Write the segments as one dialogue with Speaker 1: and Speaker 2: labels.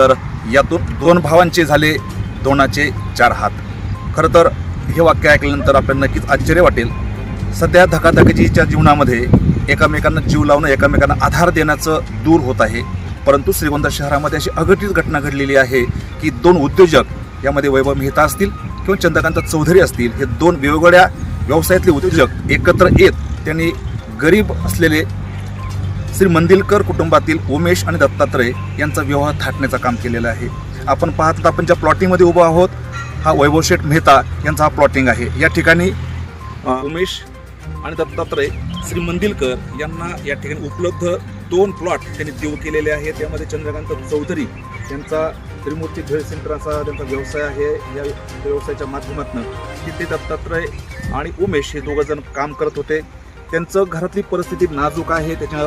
Speaker 1: तर यातून दोन भावांचे झाले दोनाचे चार हात. खरं तर हे वाक्य ऐकल्यानंतर आपल्याला नक्कीच आश्चर्य वाटेल. सध्या धकाधकीच्या जीवनामध्ये एकमेकांना जीव लावणं एकमेकांना आधार देण्याचं दूर होत आहे. परंतु श्रीगोंदा शहरामध्ये अशी अघटित घटना घडलेली आहे की दोन उद्योजक यामध्ये वैभव मेहता असतील किंवा चंद्रकांत चौधरी असतील. हे दोन वेगवेगळ्या व्यवसायातले उद्योजक एकत्र येत त्यांनी गरीब असलेले श्री मंदिलकर कुटुंबातील उमेश आणि दत्तात्रय यांचा विवाह थाटण्याचं काम केलेलं आहे. आपण पाहतात आपण ज्या प्लॉटिंगमध्ये उभा आहोत हा वैभवशेठ मेहता यांचा हा प्लॉटिंग आहे. या ठिकाणी उमेश आणि दत्तात्रय श्री मंदिलकर यांना या ठिकाणी उपलब्ध दोन प्लॉट त्यांनी देऊ केलेले आहेत. त्यामध्ये चंद्रकांत चौधरी यांचा त्रिमूर्ती भेळ सेंटरचा त्यांचा व्यवसाय आहे. या व्यवसायाच्या माध्यमातून तिथे दत्तात्रय आणि उमेश हे दोघंजण काम करत होते. त्यांचं घरातली परिस्थिती नाजूक आहे त्याच्या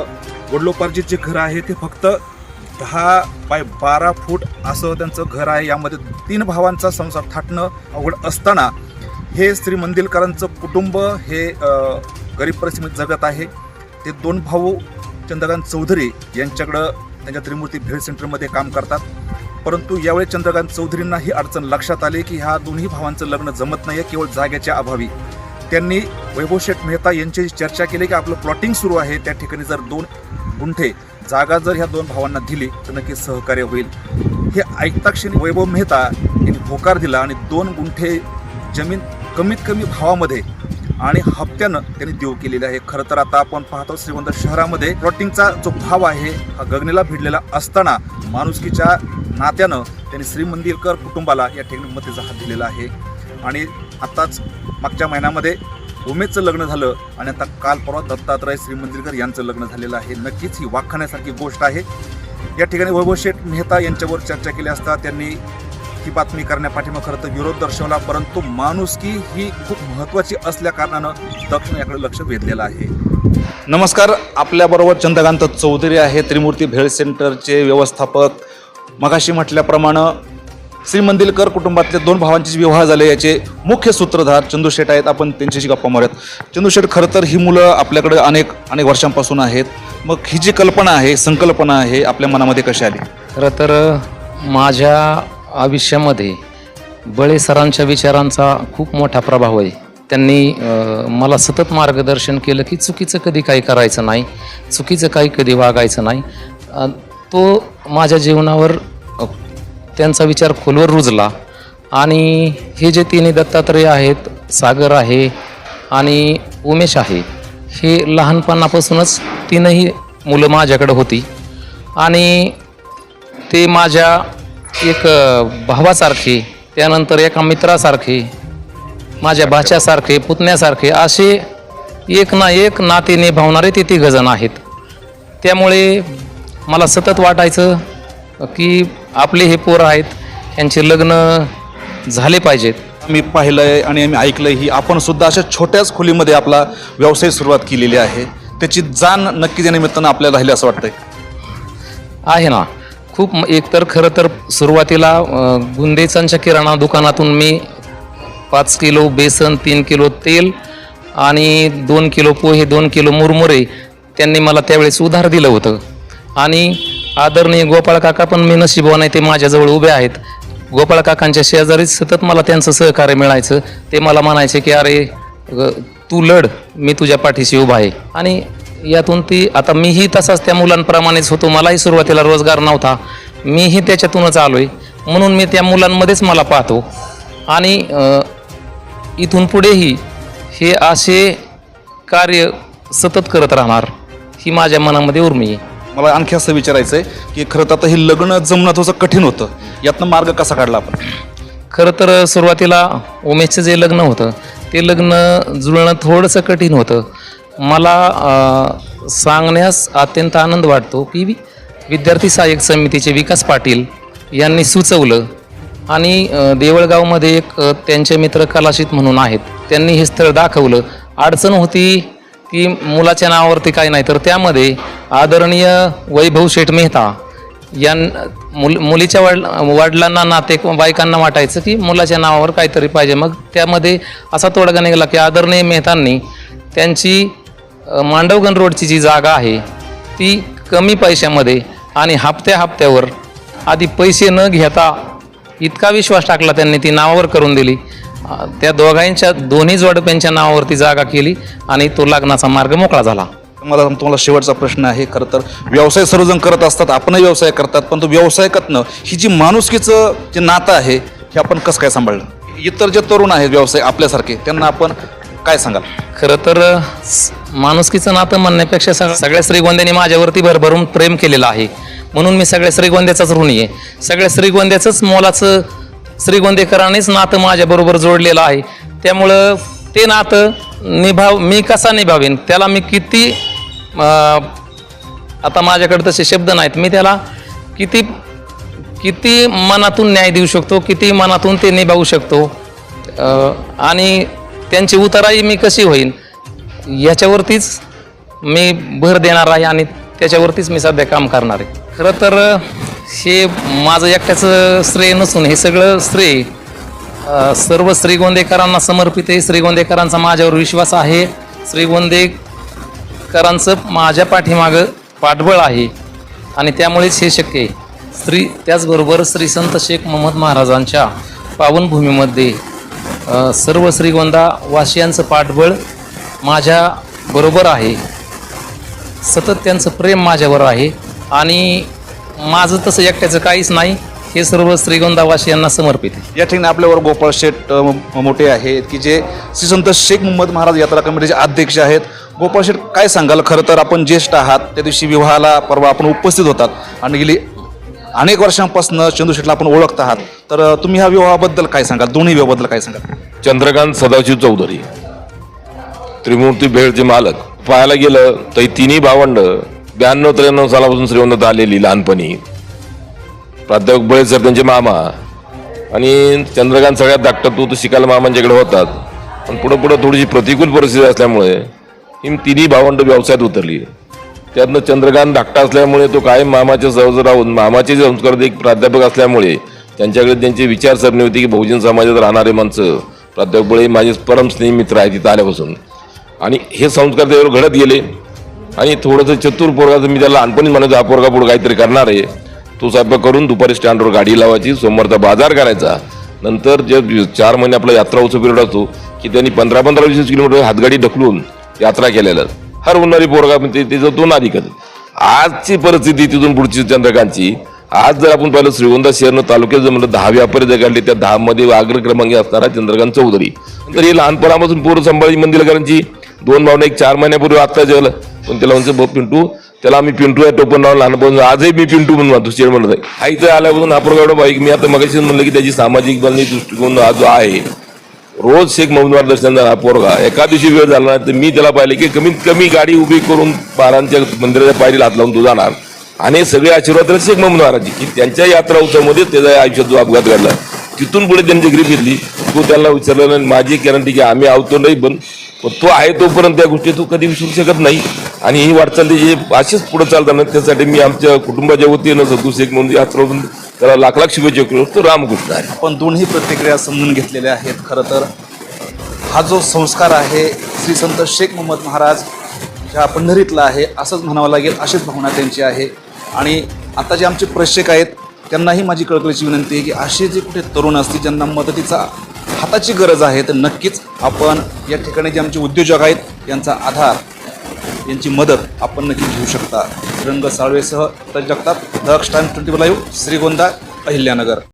Speaker 1: वडलोपार्जित जे घर आहे ते फक्त दहा बाय बारा फूट असं त्यांचं घर आहे. यामध्ये तीन भावांचा संसार थाटणं अवघड असताना हे श्री मंदिलकरांचं कुटुंब हे गरीब परिस्थितीत जगत आहे. ते दोन भाऊ चंद्रकांत चौधरी यांच्याकडं त्यांच्या त्रिमूर्ती भेळ सेंटरमध्ये काम करतात. परंतु यावेळी चंद्रकांत चौधरींना ही अडचण लक्षात आली की ह्या दोन्ही भावांचं लग्न जमत नाही केवळ जाग्याच्या अभावी. त्यांनी वैभव शेठ मेहता यांच्याशी चर्चा केली की आपलं प्लॉटिंग सुरू आहे. त्या ठिकाणी जर दोन गुंठे जागा जर ह्या दोन भावांना दिली तर नक्की सहकार्य होईल. हे ऐकता क्षणी वैभव मेहता यांनी होकार दिला आणि दोन गुंठे जमीन कमीत कमी भावामध्ये आणि हप्त्यानं त्यांनी देऊ केलेले आहे. खरं तर आता आपण पाहतो श्रीगोंदा शहरामध्ये प्लॉटिंगचा जो भाव आहे हा गगनेला भिडलेला असताना माणुसकीच्या नात्यानं त्यांनी श्रीमंदिरकर कुटुंबाला या ठिकाणी मतेचा हात दिलेला आहे. आणि आत्ताच मागच्या महिन्यामध्ये उमेदचं लग्न झालं आणि आता काल परवा दत्तात्रय श्रीमंदिरकर यांचं लग्न झालेलं आहे. नक्कीच ही वाखाण्यासारखी गोष्ट आहे. या ठिकाणी वैभव शेठ मेहता यांच्यावर चर्चा केली असता त्यांनी ही बातमी करण्यापाठीमा खरं तर विरोध दर्शवला परंतु माणुसकी ही खूप महत्त्वाची असल्या कारणानं दक्षिण याकडे लक्ष वेधलेलं आहे. नमस्कार आपल्याबरोबर चंद्रकांत चौधरी आहे त्रिमूर्ती भेळ सेंटरचे व्यवस्थापक. मगाशी म्हटल्याप्रमाणे श्रीमंदिलकर कुटुंबातले दोन भावांचे विवाह झाले याचे मुख्य सूत्रधार चंदूशेठ आहेत. आपण त्यांच्याशी गप्पा मारूयात. चंदूशेठ खरं तर ही मुलं आपल्याकडे अनेक अनेक वर्षांपासून आहेत. मग ही जी कल्पना आहे संकल्पना आहे आपल्या मनामध्ये कशी आली?
Speaker 2: खरं तर माझ्या आयुष्यामध्ये बळे सरांच्या विचारांचा खूप मोठा प्रभाव आहे. त्यांनी मला सतत मार्गदर्शन केलं की चुकीचं कधी काही करायचं नाही चुकीचं काही कधी वागायचं नाही. तो माझ्या जीवनावर त्यांचा विचार खोलवर रुजला. आणि हे जे तिन्ही दत्तात्रय आहेत सागर आहे आणि उमेश आहे हे लहानपणापासूनच तीनही मुलं माझ्याकडं होती. आणि ते माझ्या एक भावासारखे त्यानंतर एका मित्रासारखे माझ्या भाच्यासारखे पुतण्यासारखे असे एक ना एक नाते निभावणारे ते तिघजण आहेत. त्यामुळे मला सतत वाटायचं की आपले हे पोरं आहेत यांचे लग्न झाले पाहिजेत.
Speaker 1: मी पाहिलंय आणि आम्ही ऐकलंय ही आपण सुद्धा अशा छोट्याच खोलीमध्ये आपला व्यवसाय सुरुवात केलेली आहे. त्याची जाण नक्कीच या निमित्तानं आपल्याला राहिली असं वाटतंय.
Speaker 2: आहे ना. खूप म- एकतर खरं तर सुरुवातीला अ, गुंदेचांच्या किराणा दुकानातून मी पाच किलो बेसन तीन किलो तेल आणि दोन किलो पोहे दोन किलो मुरमुरे त्यांनी मला त्यावेळेस उधार दिलं होतं. आणि आदरणीय गोपाळ काका पण मी नशिबवान आहे ते माझ्याजवळ उभे आहेत. गोपाळ काकांच्या शेजारीच सतत मला त्यांचं सहकार्य मिळायचं. ते मला म्हणायचे की अरे तू लढ मी तुझ्या पाठीशी उभा आहे. आणि यातून ती आता मीही तसाच त्या मुलांप्रमाणेच होतो मलाही सुरुवातीला रोजगार नव्हता. मीही त्याच्यातूनच आलो आहे म्हणून मी त्या मुलांमध्येच मला पाहतो. आणि इथून पुढेही हे असे कार्य सतत करत राहणार ही माझ्या मनामध्ये उर्मी आहे.
Speaker 1: मला आणखी असं विचारायचं आहे की खरं तर आता हे लग्न जमणं थोडंसं कठीण होतं. यातनं मार्ग कसा काढला आपण?
Speaker 2: खरं तर सुरुवातीला उमेशचं जे लग्न होतं ते लग्न जुळणं थोडंसं कठीण होतं. मला सांगण्यास अत्यंत आनंद वाटतो की वि- विद्यार्थी सहाय्यक समितीचे विकास पाटील यांनी सुचवलं आणि देवळगावमध्ये एक त्यांचे मित्र कलाशित म्हणून आहेत त्यांनी हे स्थळ दाखवलं. अडचण होती की मुलाच्या नावावरती काही नाही. तर त्यामध्ये आदरणीय वैभव शेठ मेहता या मुल मुलीच्या वड वडिलांना नाते बायकांना वाटायचं की मुलाच्या नावावर काहीतरी पाहिजे. मग त्यामध्ये असा तोडगा निघाला की आदरणीय मेहतांनी त्यांची मांडवगण रोडची जी जागा आहे ती कमी पैशामध्ये आणि हप्त्या हप्त्यावर आधी पैसे न घेता इतका विश्वास टाकला त्यांनी ती नावावर करून दिली. त्या दोघांच्या दोन्ही जोडप्यांच्या नावावरती जागा केली आणि तो लग्नाचा मार्ग मोकळा झाला.
Speaker 1: मला तुम्हाला शेवटचा प्रश्न आहे खरं तर. व्यवसाय सर्वजण करत असतात आपणही व्यवसाय करतात पण तो व्यवसायकातनं ही जी माणुसकीचं जे नातं आहे हे आपण कसं काय सांभाळलं? इतर जे तरुण आहेत व्यवसाय आपल्यासारखे त्यांना आपण काय सांगाल?
Speaker 2: खरं तर माणुसकीचं नातं म्हणण्यापेक्षा सग सगळ्या श्रीगोंद्याने माझ्यावरती भरभरून प्रेम केलेलं आहे. म्हणून मी सगळ्या श्रीगोंद्याचाच ऋणी आहे. सगळ्या श्रीगोंद्याचंच मोलाचं श्रीगोंदेकरांनीच नातं माझ्याबरोबर जोडलेलं आहे. त्यामुळं ते नातं निभाव मी कसा निभावेन? त्याला मी किती आता माझ्याकडे तसे शब्द नाहीत. मी त्याला किती किती मनातून न्याय देऊ शकतो किती मनातून ते निभावू शकतो आणि त्यांची उतराई मी कशी होईन? याच्यावरतीच मी भर देणार आहे आणि त्याच्यावरतीच मी सध्या काम करणार आहे. खरं तर हे माझं एकट्याचं श्रेय नसून हे सगळं श्रेय अ, सर्व श्रीगोंदेकरांना समर्पित आहे. श्रीगोंदेकरांचा माझ्यावर विश्वास आहे. श्रीगोंदेकरांचं माझ्या पाठीमागं पाठबळ आहे. आणि त्यामुळेच हे शक्य आहे. श्री त्याचबरोबर श्री संत शेख मोहम्मद महाराजांच्या पावनभूमीमध्ये अ, सर्व श्रीगोंदा वासियांचं पाठबळ माझ्या बरोबर आहे. सतत त्यांचं प्रेम माझ्यावर आहे. आणि माझं तसं एकट्याचं काहीच नाही. हे सर्व श्रीगोंदावासियांना समर्पित आहे.
Speaker 1: या ठिकाणी आपल्यावर गोपाळ शेठ अ, म- मोठे आहेत की जे श्री संत शेख मोहम्मद महाराज यात्रा कमिटीचे अध्यक्ष आहेत. गोपाळ शेठ काय सांगाल? खरं तर आपण ज्येष्ठ आहात. त्या दिवशी विवाहाला परवा आपण उपस्थित होतात. आणि गेली अनेक वर्षांपासून चंदू शेठला आपण ओळखत आहात. तर अ, तुम्ही ह्या विवाहाबद्दल काय सांगाल? दोन्ही विवाहाबद्दल काय सांगाल?
Speaker 3: चंद्रकांत सदाशिव चौधरी. त्रिमूर्ती भेळचे मालक. पाहायला गेलं तर ही तिन्ही भावंड ब्याण्णव त्र्याण्णव सालापासून श्रीमंत आलेली लहानपणी. प्राध्यापक बळे सर त्यांचे मामा आणि चंद्रकांत सगळ्यात धाकटा तू तो शिकायला मामांच्याकडे होतात. पण पुढं पुढं थोडीशी प्रतिकूल परिस्थिती असल्यामुळे ही तिन्ही भावंड व्यवसायात उतरली. त्यातनं चंद्रकांत धाकटा असल्यामुळे तो कायम मामाच्या सहज राहून मामाचे संस्कार एक प्राध्यापक असल्यामुळे त्यांच्याकडे त्यांची विचारसरणी होती की बहुजन समाजात राहणारे माणसं प्राध्यापक बळे माझे परम स्नेही मित्र आहे तिथं आल्यापासून. आणि हे संस्कार त्याच्यावर घडत गेले. आणि थोडंसं चतुर पोरगा मी त्याला लहानपणी म्हणायचो हा पोरगा पुढं काहीतरी करणार आहे. तो स्वयंपाक करून दुपारी स्टँडवर गाडी लावायची सोमवारचा बाजार करायचा. नंतर जे चार महिने आपला यात्रा उत्सव पिरियड असतो की त्यांनी पंधरा पंधरा वीस वीस किलोमीटर हातगाडी ढकलून यात्रा केलेल्या हर उन्हाळी पोरगा म्हणजे त्याचं दोन अधिकच. आजची परिस्थिती तिथून पुढची चंद्रकांतची. आज जर आपण पाहिलं श्रीगोंदा शहर तालुक्यात जर म्हणलं दहा व्यापारी जर काढले त्या दहामध्ये अग्र क्रमांकी असणारा चंद्रकांत चौधरी. तर हे लहानपणापासून पोरं संभाजी मंदिरकरांची दोन भावना एक चार महिन्यापूर्वी आत्ता जेवलं. पण त्याला म्हणजे भाऊ पिंटू त्याला आम्ही पिंटू आहे टोपण नाव लहानपासून आजही मी पिंटू म्हणून म्हणतो चेड म्हणत आहे आई तर आल्यापासून आपण पोरगा बाईक मी आता मगाशी म्हणलं की त्याची सामाजिक बनली दृष्टिकोन हा जो आहे रोज शेख मोहम्मद दर्शन झाला पोरगा. एका दिवशी वेळ झाला नाही तर मी त्याला पाहिले की कमीत कमी गाडी उभी करून बारांच्या मंदिराच्या पायरीला हात लावून तो जाणार. आणि सगळे आशीर्वाद शेख मोहम्मद महाराजची की त्यांच्या यात्रा उत्सवामध्ये त्याचा आयुष्यात जो अपघात घडला तिथून पुढे त्यांनी ग्रीप घेतली. तो त्यांना विचारलं आणि माझी गॅरंटी की आम्ही आवतो नाही पण पण तो आहे तोपर्यंत त्या गोष्टी तू कधी विसरू शकत नाही. आणि ही वाटचाल त्याची अशीच पुढे चालताना त्यासाठी मी आमच्या कुटुंबाच्या वतीनं सदू शेख म्हणून यात्रा त्याला लाख लाख शुभेच्छा केलो तो रामकृष्ण आहे.
Speaker 1: आपण दोन्ही प्रतिक्रिया समजून घेतलेल्या आहेत. खरं तर हा जो संस्कार आहे श्री संत शेख मोहम्मद महाराज ह्या पंढरीतला आहे असंच म्हणावं लागेल अशीच भावना त्यांची आहे. आणि आता जे आमचे प्रेक्षक आहेत त्यांनाही माझी कळकळीची विनंती आहे की असे जे कुठे तरुण असतील ज्यांना मदतीचा हाताची गरज आहे तर नक्कीच आपण या ठिकाणी जे आमचे उद्योजक आहेत यांचा आधार यांची मदत आपण नक्की घेऊ शकता. रंग साळवेसह तर जगतात Daksh Times twenty live Shrigonda Ahilyanagar.